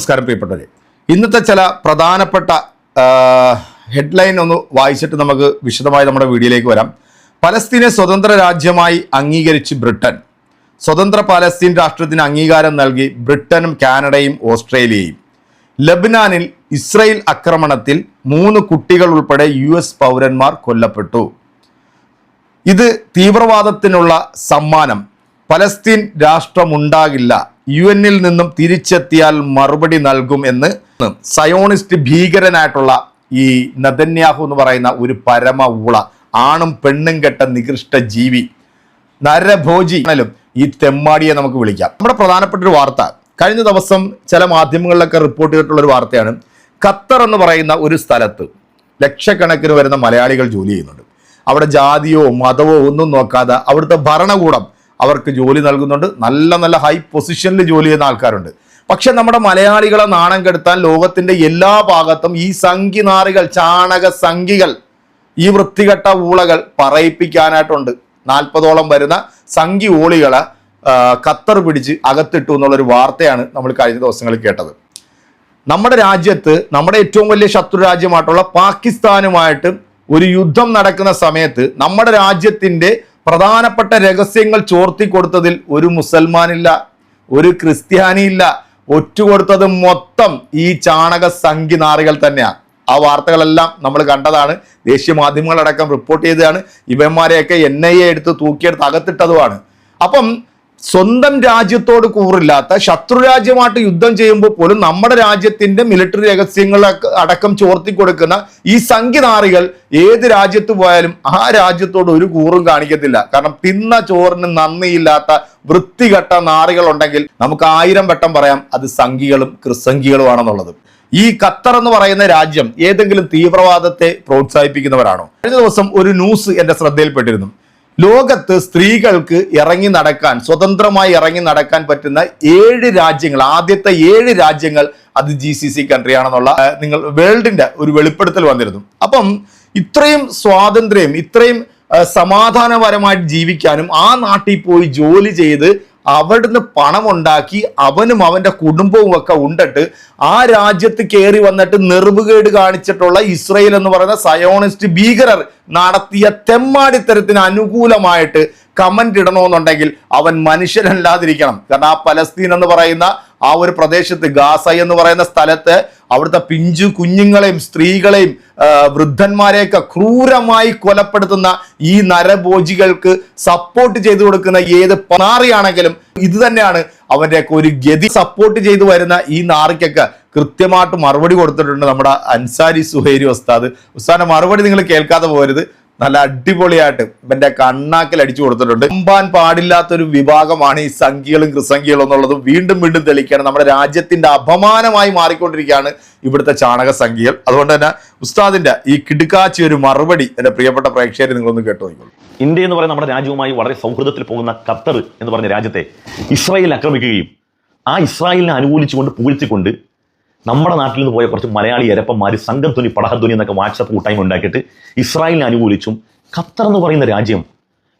നമസ്കാരം പ്രിയപ്പെട്ടവരെ. ഇന്നത്തെ ചില പ്രധാനപ്പെട്ട ഹെഡ്ലൈൻ ഒന്ന് വായിച്ചിട്ട് നമുക്ക് വിശദമായി നമ്മുടെ വീഡിയോയിലേക്ക് വരാം. പലസ്തീനെ സ്വതന്ത്ര രാജ്യമായി അംഗീകരിച്ച് ബ്രിട്ടൻ. സ്വതന്ത്ര പലസ്തീൻ രാഷ്ട്രത്തിന് അംഗീകാരം നൽകി ബ്രിട്ടനും കാനഡയും ഓസ്ട്രേലിയയും. ലബ്നാനിൽ ഇസ്രയേൽ ആക്രമണത്തിൽ മൂന്ന് കുട്ടികൾ ഉൾപ്പെടെ യു എസ് പൗരന്മാർ കൊല്ലപ്പെട്ടു. ഇത് തീവ്രവാദത്തിനുള്ള സമ്മാനം. പലസ്തീൻ രാഷ്ട്രമുണ്ടാകില്ല. യു എന്നിൽ നിന്നും തിരിച്ചെത്തിയാൽ മറുപടി നൽകും എന്ന് സയോണിസ്റ്റ് ഭീകരനായിട്ടുള്ള ഈ നദന്യാഹു എന്ന് പറയുന്ന ഒരു പരമ ഊള ആണും പെണ്ണും കെട്ട നികൃഷ്ട ജീവി നരഭോജി ആണേലും ഈ തെമ്മാടിയെ നമുക്ക് വിളിക്കാം. നമ്മുടെ പ്രധാനപ്പെട്ട ഒരു വാർത്ത. കഴിഞ്ഞ ദിവസം ചില മാധ്യമങ്ങളിലൊക്കെ റിപ്പോർട്ട് ചെയ്തിട്ടുള്ള ഒരു വാർത്തയാണ്. ഖത്തർ എന്ന് പറയുന്ന ഒരു സ്ഥലത്ത് ലക്ഷക്കണക്കിന് വരുന്ന മലയാളികൾ ജോലി ചെയ്യുന്നുണ്ട്. അവിടെ ജാതിയോ മതമോ ഒന്നും നോക്കാതെ അവിടുത്തെ ഭരണകൂടം അവർക്ക് ജോലി നൽകുന്നുണ്ട്. നല്ല നല്ല ഹൈ പൊസിഷനിൽ ജോലി ചെയ്യുന്ന ആൾക്കാരുണ്ട്. പക്ഷെ നമ്മുടെ മലയാളികളെ നാണം കെടുത്താൻ ലോകത്തിന്റെ എല്ലാ ഭാഗത്തും ഈ സംഖിനാറികൾ ചാണക സംഖികൾ ഈ വൃത്തികെട്ട ഊളകൾ പറയിപ്പിക്കാനായിട്ടുണ്ട്. നാൽപ്പതോളം വരുന്ന സംഖി ഊളികളെ ഖത്തർ പിടിച്ച് അകത്തിട്ടു എന്നുള്ളൊരു വാർത്തയാണ് നമ്മൾ കഴിഞ്ഞ ദിവസങ്ങളിൽ കേട്ടത്. നമ്മുടെ രാജ്യത്ത് നമ്മുടെ ഏറ്റവും വലിയ ശത്രു രാജ്യമായിട്ടുള്ള പാകിസ്ഥാനുമായിട്ട് ഒരു യുദ്ധം നടക്കുന്ന സമയത്ത് നമ്മുടെ രാജ്യത്തിന്റെ പ്രധാനപ്പെട്ട രഹസ്യങ്ങൾ ചോർത്തി കൊടുത്തതിൽ ഒരു മുസൽമാനില്ല ഒരു ക്രിസ്ത്യാനിയില്ല. ഒറ്റുകൊടുത്തത് മൊത്തം ഈ ചാണക സംഖ്യ നാറികൾ തന്നെയാണ് ആ വാർത്തകളെല്ലാം നമ്മൾ കണ്ടതാണ്. ദേശീയ മാധ്യമങ്ങളടക്കം റിപ്പോർട്ട് ചെയ്തതാണ്. ഇവന്മാരെയൊക്കെ എൻ ഐ എ എടുത്ത് തൂക്കിയെടുത്ത് അകത്തിട്ടതുമാണ്. അപ്പം സ്വന്തം രാജ്യത്തോട് കൂറില്ലാത്ത ശത്രു രാജ്യമായിട്ട് യുദ്ധം ചെയ്യുമ്പോൾ പോലും നമ്മുടെ രാജ്യത്തിന്റെ മിലിറ്ററി രഹസ്യങ്ങൾ അടക്കം ചോർത്തി കൊടുക്കുന്ന ഈ സംഖ്യനാറികൾ ഏത് രാജ്യത്ത് പോയാലും ആ രാജ്യത്തോട് ഒരു കൂറും കാണിക്കത്തില്ല. കാരണം തിന്ന ചോറിന് നന്ദിയില്ലാത്ത വൃത്തികെട്ട നാറികൾ ഉണ്ടെങ്കിൽ നമുക്ക് ആയിരം വട്ടം പറയാം അത് സംഖികളും കൃസംഖികളുമാണെന്നുള്ളത് ഈ ഖത്തർ എന്ന് പറയുന്ന രാജ്യം ഏതെങ്കിലും തീവ്രവാദത്തെ പ്രോത്സാഹിപ്പിക്കുന്നവരാണോ? കഴിഞ്ഞ ദിവസം ഒരു ന്യൂസ് എന്റെ ശ്രദ്ധയിൽപ്പെട്ടിരുന്നു. ലോകത്ത് സ്ത്രീകൾക്ക് ഇറങ്ങി നടക്കാൻ സ്വതന്ത്രമായി ഇറങ്ങി നടക്കാൻ പറ്റുന്ന ഏഴ് രാജ്യങ്ങൾ ആദ്യത്തെ ഏഴ് രാജ്യങ്ങൾ അത് ജി സി സി കൺട്രി ആണെന്നുള്ള നിങ്ങൾ വേൾഡിന്റെ ഒരു വെളിപ്പെടുത്തൽ വന്നിരുന്നു. അപ്പം ഇത്രയും സ്വാതന്ത്ര്യം ഇത്രയും സമാധാനപരമായിട്ട് ജീവിക്കാനും ആ നാട്ടിൽ പോയി ജോലി ചെയ്ത് അവിടുന്ന് പണം ഉണ്ടാക്കി അവനും അവന്റെ കുടുംബവും ഒക്കെ ഉണ്ടിട്ട് ആ രാജ്യത്ത് കയറി വന്നിട്ട് നെറുവുകേട് കാണിച്ചിട്ടുള്ള ഇസ്രയേൽ എന്ന് പറയുന്ന സയോണിസ്റ്റ് ഭീകരർ നടത്തിയ തെമ്മാടിത്തരത്തിന് അനുകൂലമായിട്ട് കമന്റ് ഇടണമെന്നുണ്ടെങ്കിൽ അവൻ മനുഷ്യനല്ലാതിരിക്കണം. കാരണം ആ പലസ്തീൻ എന്ന് പറയുന്ന ആ ഒരു പ്രദേശത്ത് ഗാസ എന്ന് പറയുന്ന സ്ഥലത്ത് അവിടുത്തെ പിഞ്ചു കുഞ്ഞുങ്ങളെയും സ്ത്രീകളെയും വൃദ്ധന്മാരെയൊക്കെ ക്രൂരമായി കൊലപ്പെടുത്തുന്ന ഈ നരഭോജികൾക്ക് സപ്പോർട്ട് ചെയ്തു കൊടുക്കുന്ന ഏത് നാറിയാണെങ്കിലും ഇത് തന്നെയാണ് അവന്റെയൊക്കെ ഒരു ഗതി. സപ്പോർട്ട് ചെയ്തു വരുന്ന ഈ നാറിക്കൊക്കെ കൃത്യമായിട്ട് മറുപടി കൊടുത്തിട്ടുണ്ട് നമ്മുടെ അൻസാരി സുഹേരി ഉസ്താദ്. ഉസ്താദിന്റെ മറുപടി നിങ്ങൾ കേൾക്കാതെ പോകരുത്. നല്ല അടിപൊളിയായിട്ട് ഇവന്റെ കണ്ണാക്കിൽ അടിച്ചു കൊടുത്തിട്ടുണ്ട്. നമ്പാൻ പാടില്ലാത്തൊരു വിഭാഗമാണ് ഈ സംഖ്യകളും കൃസംഖ്യകളും എന്നുള്ളത് വീണ്ടും വീണ്ടും തെളിയിക്കുകയാണ്. നമ്മുടെ രാജ്യത്തിന്റെ അപമാനമായി മാറിക്കൊണ്ടിരിക്കുകയാണ് ഇവിടുത്തെ ചാണക സംഖ്യകൾ. അതുകൊണ്ട് തന്നെ ഉസ്താദിന്റെ ഈ കിടുക്കാച്ചി ഒരു മറുപടി എന്റെ പ്രിയപ്പെട്ട പ്രേക്ഷകരെ നിങ്ങളൊന്ന് കേട്ടു നോക്കിക്കോളൂ ഇന്ത്യ എന്ന് പറയുന്ന നമ്മുടെ രാജ്യവുമായി വളരെ സൗഹൃദത്തിൽ പോകുന്ന ഖത്തർ എന്ന് പറഞ്ഞ രാജ്യത്തെ ഇസ്രായേൽ ആക്രമിക്കുകയും ആ ഇസ്രായേലിനെ അനുകൂലിച്ചുകൊണ്ട് പുകഴ്ത്തിക്കൊണ്ട് നമ്മുടെ നാട്ടിൽ നിന്ന് പോയ കുറച്ച് മലയാളി എരപ്പന്മാർ സംഘധ്വനി പടഹധ്വനി എന്നൊക്കെ വാട്സപ്പ് കൂട്ടായ്മ ഉണ്ടാക്കിയിട്ട് ഇസ്രായേലിനെ അനുകൂലിച്ചും ഖത്തർ എന്ന് പറയുന്ന രാജ്യം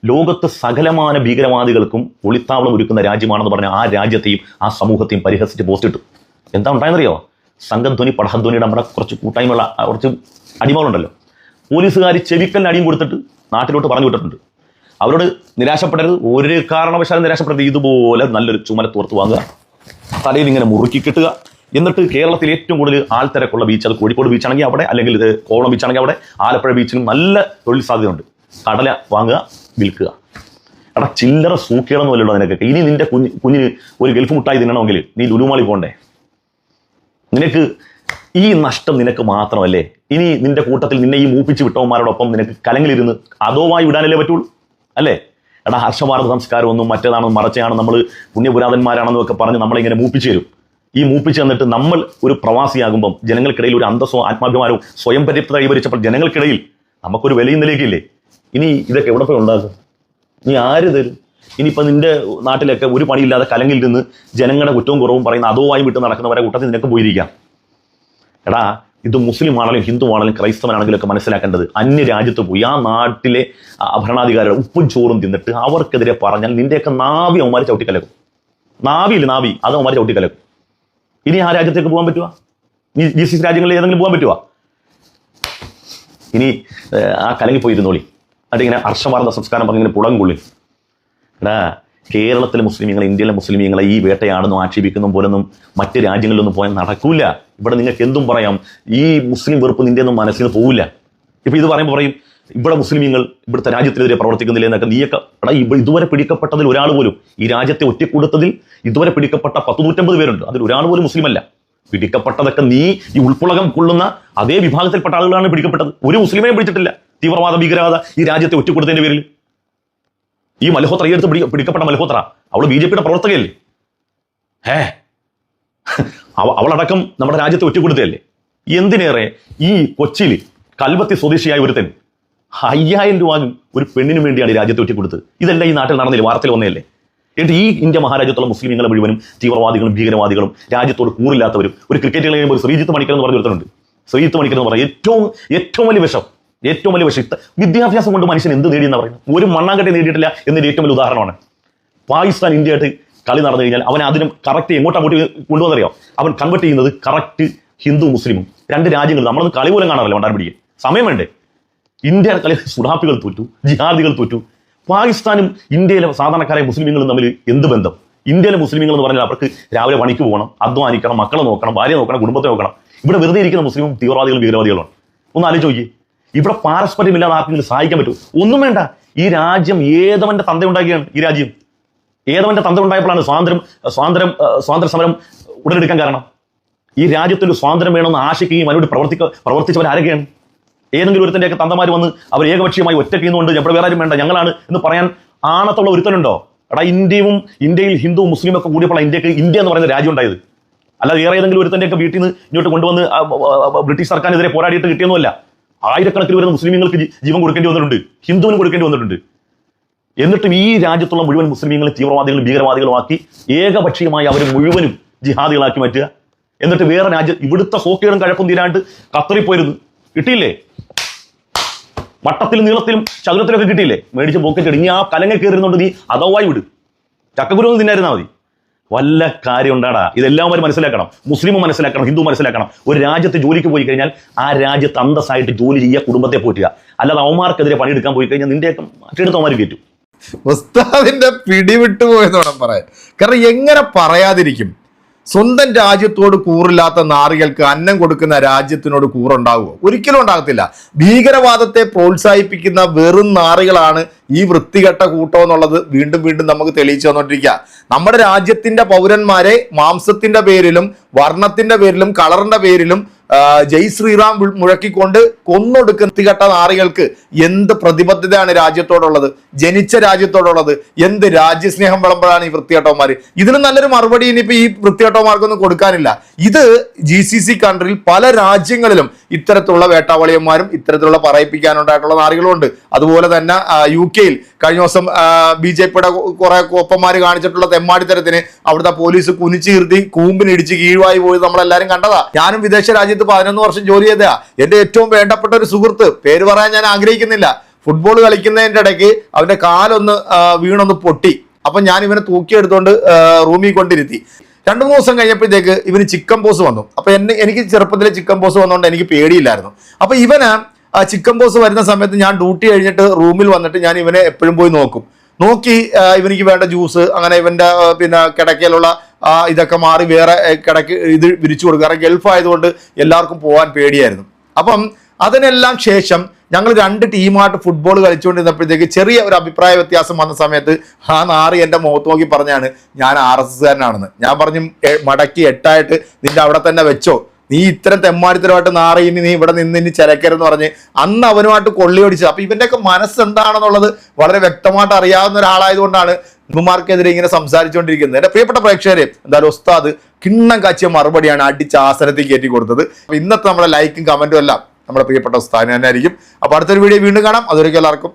ലോകത്ത് സകലമാന ഭീകരവാദികൾക്കും ഒളിത്താവളം ഒരുക്കുന്ന രാജ്യമാണെന്ന് പറഞ്ഞ ആ രാജ്യത്തെയും ആ സമൂഹത്തെയും പരിഹസിച്ച് പോസ്റ്റ് ഇട്ടു. എന്താ ഉണ്ടായെന്നറിയോ സംഘധ്വനി പടഹധ്വനിയുടെ നമ്മുടെ കുറച്ച് കൂട്ടായ്മയുള്ള കുറച്ച് അടിമകളുണ്ടല്ലോ. പോലീസുകാർ ചെവിക്കലിന് അടിയും കൊടുത്തിട്ട് നാട്ടിലോട്ട് പറഞ്ഞു വിട്ടിട്ടുണ്ട്. അവരോട് നിരാശപ്പെടരുത്. ഒരു കാരണവശാലും നിരാശപ്പെടരുത് ഇതുപോലെ നല്ലൊരു ചുമല തോർത്ത് വാങ്ങുക. തലയിൽ ഇങ്ങനെ മുറുക്കി കിട്ടുക. എന്നിട്ട് കേരളത്തിൽ ഏറ്റവും കൂടുതൽ ആൾത്തിരക്കുള്ള ബീച്ച് അത് കോഴിക്കോട് ബീച്ചാണെങ്കിൽ അവിടെ അല്ലെങ്കിൽ ഇത് കോവളം ബീച്ചാണെങ്കിൽ അവിടെ ആലപ്പുഴ ബീച്ചിനും നല്ല തൊഴിൽ സാധ്യതയുണ്ട്. കടല വാങ്ങുക വിൽക്കുക. എടാ ചില്ലറ സൂക്കേടൊന്നും അല്ലല്ലോ നിനക്കൊക്കെ. ഇനി നിന്റെ കുഞ്ഞ് കുഞ്ഞിന് ഒരു ഗൾഫ് മുട്ടായി തിന്നണമെങ്കിൽ നീ ലുലുമാളി പോകണ്ടേ? നിനക്ക് ഈ നഷ്ടം നിനക്ക് മാത്രമല്ലേ? ഇനി നിന്റെ കൂട്ടത്തിൽ നിന്നെ ഈ മൂപ്പിച്ച് വിട്ടവന്മാരോടൊപ്പം നിനക്ക് കലങ്ങളിരുന്ന് അതോമായി വിടാനല്ലേ പറ്റുള്ളൂ? അല്ലേ? എടാ ഹർഷഭാരത സംസ്കാരമൊന്നും മറ്റേതാണെന്നും മറച്ചയാണ് നമ്മൾ പുണ്യപുരാതന്മാരാണെന്നും ഒക്കെ പറഞ്ഞ് നമ്മളിങ്ങനെ മൂപ്പിച്ച് തരും. ഈ മൂപ്പിച്ച് തന്നിട്ട് നമ്മൾ ഒരു പ്രവാസിയാകുമ്പം ജനങ്ങൾക്കിടയിൽ ഒരു അന്തസ്സോ ആത്മാഭിമാനവും സ്വയം പര്യാപ്തത കൈവരിച്ചപ്പോൾ ജനങ്ങൾക്കിടയിൽ നമുക്കൊരു വിലയും നിലയ്ക്കില്ലേ ഇനി ഇതൊക്കെ എവിടെ പോയി ഉണ്ടാകും നീ ആര് തരും ഇനിയിപ്പോൾ നിന്റെ നാട്ടിലൊക്കെ ഒരു പണിയില്ലാതെ കലങ്ങിൽ നിന്ന് ജനങ്ങളുടെ കുറ്റവും കുറവും പറയുന്ന അതോവായും വിട്ട് നടക്കുന്നവരെ കൂട്ടത്തിൽ നിനക്ക് പോയിരിക്കാം. എടാ ഇത് മുസ്ലിം ആണെങ്കിലും ഹിന്ദു ആണെങ്കിലും ക്രൈസ്തവനാണെങ്കിലും ഒക്കെ മനസ്സിലാക്കേണ്ടത് അന്യ രാജ്യത്ത് പോയി. ആ നാട്ടിലെ ഭരണാധികാരികൾ ഉപ്പും ചോറും തിന്നിട്ട് അവർക്കെതിരെ പറഞ്ഞാൽ നിന്റെയൊക്കെ നാവി അവന്മാർ ചവിട്ടിക്കലക്കും. നാവിയില്ല നാവി? അത് അവന്മാർ ചവിട്ടിക്കലക്കും. ഇനി ആ രാജ്യത്തേക്ക് പോകാൻ പറ്റുക ജി സി രാജ്യങ്ങളിൽ ഏതെങ്കിലും പോകാൻ പറ്റുക ഇനി ആ കലങ്ങി പോയിരുന്നോളി. അതിങ്ങനെ ഹർഷവാർന്ന സംസ്കാരം പറഞ്ഞിങ്ങനെ കൊള്ളി എടാ കേരളത്തിലെ മുസ്ലിമീങ്ങളെ ഇന്ത്യയിലെ മുസ്ലിമീങ്ങളെ ഈ വേട്ടയാടുന്നു ആക്ഷേപിക്കുന്ന പോലൊന്നും മറ്റ് രാജ്യങ്ങളിലൊന്നും പോയാൽ നടക്കൂല. ഇവിടെ നിങ്ങൾക്ക് എന്തും പറയാം. ഈ മുസ്ലിം വെറുപ്പ് നിന്റെ ഒന്നും മനസ്സിൽ പോവില്ല. ഇപ്പൊ ഇത് പറയുമ്പോൾ പറയും ഇവിടെ മുസ്ലിമീങ്ങൾ ഇവിടുത്തെ രാജ്യത്തിനെതിരെ പ്രവർത്തിക്കുന്നില്ല എന്നൊക്കെ നീയൊക്കെ എടാ ഇതുവരെ പിടിക്കപ്പെട്ടതിൽ ഒരാൾ പോലും ഈ രാജ്യത്തെ ഒറ്റക്കൂടത്തതിൽ ഇതുവരെ പിടിക്കപ്പെട്ട പത്ത് നൂറ്റമ്പത് പേരുണ്ട്. അതിൽ ഒരാൾ പോലും മുസ്ലിമല്ല. പിടിക്കപ്പെട്ടതൊക്കെ നീ ഈ ഉൾപ്പുളകം കൊള്ളുന്ന അതേ വിഭാഗത്തിൽപ്പെട്ട ആളുകളാണ് പിടിക്കപ്പെട്ടത്. ഒരു മുസ്ലിമേ പിടിച്ചിട്ടില്ല. തീവ്രവാദ ഭീകരവാദ ഈ രാജ്യത്തെ ഒറ്റക്കൂടത്തിന്റെ പേരിൽ. ഈ മൽഹോത്ര ഈ അടുത്ത് പിടി പിടിക്കപ്പെട്ട മൽഹോത്ര അവൾ ബി ജെ പിയുടെ പ്രവർത്തകയല്ലേ? അവ- അവളടക്കം നമ്മുടെ രാജ്യത്തെ ഒറ്റപ്പെടുത്തുകയല്ലേ എന്തിനേറെ ഈ കൊച്ചിയിൽ കൽവത്തി സ്വദേശിയായ ഒരുത്തൻ അയ്യായിരം രൂപ ഒരു പെണ്ണിന് വേണ്ടിയാണ് രാജ്യത്തെ ഒറ്റക്കൊടുത്തത്. ഇതെല്ലാം ഈ നാട്ടിൽ നടന്നില്ല? വാർത്തയിൽ വന്നതല്ലേ? എന്നിട്ട് ഈ ഇന്ത്യ മഹാരാജ്യത്തുള്ള മുസ്ലിങ്ങളെ മുഴുവനും തീവ്രവാദികളും ഭീകരവാദികളും രാജ്യത്തോട് കൂറില്ലാത്തവരും ഒരു ക്രിക്കറ്റ് കളിയിൽ ഒരു ശ്രീജിത്ത് മണിക്കൽ എന്ന് പറഞ്ഞ ഒരുത്തനുണ്ട്. ശ്രീജിത്ത് മണിക്കൽ എന്ന് പറഞ്ഞ ഏറ്റവും ഏറ്റവും വലിയ വിഷം ഏറ്റവും വലിയ വിഷം. വിദ്യാഭ്യാസം കൊണ്ട് മനുഷ്യൻ എന്ത് നേടിയെന്ന് പറയുന്നത്? ഒരു മണ്ണാങ്കട്ടി നേടിയിട്ടില്ല എന്നൊരു ഏറ്റവും വലിയ ഉദാഹരണമാണ്. പാകിസ്ഥാൻ ഇന്ത്യയായിട്ട് കളി നടന്നു കഴിഞ്ഞാൽ അവൻ അതിനും കറക്റ്റ് എങ്ങോട്ട് അങ്ങോട്ട് കൊണ്ടുവന്നറിയോ അവൻ കൺവെർട്ട് ചെയ്യുന്നത് കറക്റ്റ് ഹിന്ദു മുസ്ലിമും. രണ്ട് രാജ്യങ്ങൾ നമ്മളൊന്ന് കളി പോലും കാണാറില്ല വണ്ടാൻ പിടിക്കുക സമയം വേണ്ടേ? ഇന്ത്യ കളി സുഡാപ്പികൾ തോറ്റു ജിഹാദികൾ തോറ്റു. പാകിസ്ഥാനും ഇന്ത്യയിലെ സാധാരണക്കാരായ മുസ്ലിങ്ങളും തമ്മിൽ എന്ത് ബന്ധം? ഇന്ത്യയിലെ മുസ്ലിങ്ങൾ എന്ന് പറഞ്ഞാൽ അവർക്ക് രാവിലെ പണിക്ക് പോകണം അധ്വാനിക്കണം മക്കളെ നോക്കണം ഭാര്യ നോക്കണം കുടുംബത്തെ നോക്കണം. ഇവിടെ വെറുതെ ഇരിക്കുന്ന മുസ്ലിം തീവ്രവാദികളും ഭീകരവാദികളുമാണ് ഒന്ന് ആലോചിച്ച് ഇവിടെ പാരസ്പര്യമില്ലാതെ ആർക്കെങ്കിലും സഹായിക്കാൻ പറ്റും ഒന്നും വേണ്ട. ഈ രാജ്യം ഏതവന്റെ തന്ത ഉണ്ടാക്കിയാണ് ഈ രാജ്യം? ഏതവന്റെ തന്ത ഉണ്ടായപ്പോഴാണ് സ്വാതന്ത്ര്യം സ്വാതന്ത്ര്യം സ്വാതന്ത്ര്യ സമരം ഉടലെടുക്കാൻ കാരണം? ഈ രാജ്യത്തിന് സ്വാതന്ത്ര്യം വേണമെന്ന് ആശിക്കുകയും അതിനോട് പ്രവർത്തിക്ക പ്രവർത്തിച്ചവർ ആരൊക്കെയാണ് ഏതെങ്കിലും ഒരുത്തന്റെയൊക്കെ തന്തമാർ വന്ന് അവർ ഏകപക്ഷീയമായി ഒറ്റയ്ക്ക് നിന്നുകൊണ്ട് ഞങ്ങൾ വേറെ ആരും വേണ്ട ഞങ്ങളാണ് എന്ന് പറയാൻ ആണത്തുള്ള ഒരുത്തനുണ്ടോ? എടാ ഇന്ത്യയും ഇന്ത്യയിൽ ഹിന്ദു മുസ്ലിം ഒക്കെ കൂടിയപ്പോൾ ഇന്ത്യയ്ക്ക് ഇന്ത്യ എന്ന് പറയുന്ന രാജ്യം ഉണ്ടായത്. അല്ലാതെ വേറെ ഏതെങ്കിലും ഒരുത്തന്റെയൊക്കെ വീട്ടിൽ നിന്ന് ഇങ്ങോട്ട് കൊണ്ടുവന്ന് ബ്രിട്ടീഷ് സർക്കാരിനെതിരെ പോരാടിയിട്ട് കിട്ടിയൊന്നുമല്ല. ആയിരക്കണക്കിന് വരുന്ന മുസ്ലിമീങ്ങൾക്ക് ജീവൻ കൊടുക്കേണ്ടി വന്നിട്ടുണ്ട്. ഹിന്ദുവിന് കൊടുക്കേണ്ടി വന്നിട്ടുണ്ട്. എന്നിട്ടും ഈ രാജ്യത്തുള്ള മുഴുവൻ മുസ്ലിമീങ്ങളെ തീവ്രവാദികളും ഭീകരവാദികളും ആക്കി ഏകപക്ഷീയമായി അവർ മുഴുവനും ജിഹാദികളാക്കി മാറ്റുക. എന്നിട്ട് വേറെ രാജ്യം ഇവിടുത്തെ സോക്കേടും കഴപ്പും തീരാണ്ട് ഖത്തറിൽ പോയിരുന്നു കിട്ടിയില്ലേ? വട്ടത്തിലും നീളത്തിലും ചതുരത്തിലൊക്കെ കിട്ടിയില്ലേ? മേടിച്ച് പോക്കറ്റ് ഇടുങ്ങി ആ കലങ്ങ കയറുന്നുണ്ട് നീ അതവായി വിട്. ചക്കക്കുരു ഒന്ന് തിന്നായിരുന്നാ മതി. വല്ല കാര്യം ഉണ്ടാടാ. ഇതെല്ലാവരും മനസ്സിലാക്കണം. മുസ്ലിം മനസ്സിലാക്കണം ഹിന്ദു മനസ്സിലാക്കണം. ഒരു രാജ്യത്ത് ജോലിക്ക് പോയി കഴിഞ്ഞാൽ ആ രാജ്യത്ത് അന്തസ്സായിട്ട് ജോലി ചെയ്യുക കുടുംബത്തെ പോറ്റുക. അല്ലാതെ അവന്മാർക്കെതിരെ പണിയെടുക്കാൻ പോയി കഴിഞ്ഞാൽ നിന്റെയൊക്കെ മറ്റെടുത്ത് അവന്മാർ കയറ്റും പിടിവിട്ടു പോയെന്ന് വേണം പറയാൻ. കാരണം എങ്ങനെ പറയാതിരിക്കും? സ്വന്തം രാജ്യത്തോട് കൂറില്ലാത്ത നാറികൾക്ക് അന്നം കൊടുക്കുന്ന രാജ്യത്തിനോട് കൂറുണ്ടാവുമോ ഒരിക്കലും ഉണ്ടാകത്തില്ല. ഭീകരവാദത്തെ പ്രോത്സാഹിപ്പിക്കുന്ന വെറും നാറികളാണ് ഈ വൃത്തികെട്ട കൂട്ടം എന്നുള്ളത് വീണ്ടും വീണ്ടും നമുക്ക് തെളിയിച്ചു വന്നോണ്ടിരിക്കുക നമ്മുടെ രാജ്യത്തിന്റെ പൗരന്മാരെ മാംസത്തിന്റെ പേരിലും വർണത്തിന്റെ പേരിലും കളറിന്റെ പേരിലും ജയ് ശ്രീറാം മുഴക്കിക്കൊണ്ട് കൊന്നൊടുക്കുന്ന വൃത്തികെട്ട നാറികൾക്ക് എന്ത് പ്രതിബദ്ധതയാണ് രാജ്യത്തോടുള്ളത്? ജനിച്ച രാജ്യത്തോടുള്ളത്. എന്ത് രാജ്യസ്നേഹം വിളമ്പഴാണ് ഈ വൃത്തികെട്ടവന്മാർ ഇതിന് നല്ലൊരു മറുപടി ഇനിയിപ്പോൾ ഈ വൃത്തികെട്ടവന്മാർക്കൊന്നും കൊടുക്കാനില്ല. ഇത് ജി സി സി കൺട്രിയിൽ പല രാജ്യങ്ങളിലും ഇത്തരത്തിലുള്ള വേട്ടാവളിയന്മാരും ഇത്തരത്തിലുള്ള പറയിപ്പിക്കാനുണ്ടായിട്ടുള്ള നാറികളുമുണ്ട് അതുപോലെ തന്നെ യു കെയിൽ കഴിഞ്ഞ ദിവസം ബി ജെ പിയുടെ കുറെ കോപ്പന്മാർ കാണിച്ചിട്ടുള്ള തെമ്മാടിത്തരത്തിന് അവിടുത്തെ പോലീസ് കുനിച്ചു കീർത്തി കൂമ്പിനിടിച്ച് കീഴ്വായി പോയി നമ്മളെല്ലാവരും കണ്ടതാ. ഞാനും വിദേശ രാജ്യത്ത് പതിനൊന്ന് വർഷം ജോലി ചെയ്തതാ എന്റെ ഏറ്റവും വേണ്ടപ്പെട്ട ഒരു സുഹൃത്ത്. പേര് പറയാൻ ഞാൻ ആഗ്രഹിക്കുന്നില്ല. ഫുട്ബോൾ കളിക്കുന്നതിന്റെ ഇടയ്ക്ക് അവന്റെ കാലൊന്ന് വീണൊന്ന് പൊട്ടി. അപ്പൊ ഞാൻ ഇവനെ തൂക്കിയെടുത്തോണ്ട് ആ, റൂമിൽ കൊണ്ടിരുത്തി. രണ്ടു മൂന്ന് ദിവസം കഴിഞ്ഞപ്പോഴത്തേക്ക് ഇവന് ചിക്കൻ പോസ് വന്നു. അപ്പൊ എന്നെ എനിക്ക് ചെറുപ്പത്തിലെ ചിക്കൻ പോസ് വന്നുകൊണ്ട് എനിക്ക് പേടിയില്ലായിരുന്നു. അപ്പൊ ഇവന് ചിക്കൻ പോസ് വരുന്ന സമയത്ത് ഞാൻ ഡ്യൂട്ടി കഴിഞ്ഞിട്ട് റൂമിൽ വന്നിട്ട് ഞാൻ ഇവനെ എപ്പോഴും പോയി നോക്കും. നോക്കി ഇവനിക്ക് വേണ്ട ജ്യൂസ് അങ്ങനെ ഇവന്റെ പിന്നെ കിടക്കയിലുള്ള ഇതൊക്കെ മാറി വേറെ കിടക്ക് ഇത് വിരിച്ചു കൊടുക്കുക കാരണം ഗൾഫ് ആയതുകൊണ്ട് എല്ലാവർക്കും പോകാൻ പേടിയായിരുന്നു. അപ്പം അതിനെല്ലാം ശേഷം ഞങ്ങൾ രണ്ട് ടീമായിട്ട് ഫുട്ബോൾ കളിച്ചുകൊണ്ടിരുന്നപ്പോഴത്തേക്ക് ചെറിയ ഒരു അഭിപ്രായ വ്യത്യാസം വന്ന സമയത്ത് ആ നാറി എന്റെ മുഖത്ത് നോക്കി പറഞ്ഞാണ് ഞാൻ ആർ എസ് എസ്കാരനാണെന്ന് ഞാൻ പറഞ്ഞു "എ, മടക്കി എട്ടായിട്ട് നിന്റെ അവിടെ തന്നെ വെച്ചോ. നീ ഇത്തരം തെമ്മാടിത്തരമായിട്ട് നാറി ഇനി നീ ഇവിടെ നിന്ന് ഇനി ചിലക്കരുതെന്ന് പറഞ്ഞ് അന്ന് അവനുമായിട്ട് കൊള്ളിയൊടിച്ചത് അപ്പൊ ഇവന്റെയൊക്കെ മനസ്സ് എന്താണെന്നുള്ളത് വളരെ വ്യക്തമായിട്ട് അറിയാവുന്ന ഒരാളായതുകൊണ്ടാണ് ഇമ്മമാർക്കെതിരെ ഇങ്ങനെ സംസാരിച്ചുകൊണ്ടിരിക്കുന്നത്. എന്റെ പ്രിയപ്പെട്ട പ്രേക്ഷകരെ എന്തായാലും ഉസ്താദ് കിണ്ണം കാച്ചിയ മറുപടിയാണ് അടിച്ച് ആസനത്തിൽ കയറ്റി കൊടുത്തത്. ഇന്നത്തെ നമ്മുടെ ലൈക്കും കമന്റും എല്ലാം നമ്മുടെ പ്രിയപ്പെട്ട ഉസ്താദിന് തന്നെ ആയിരിക്കും. അപ്പൊ അടുത്തൊരു വീഡിയോ വീണ്ടും കാണാം. അതൊരിക്കലും എല്ലാവർക്കും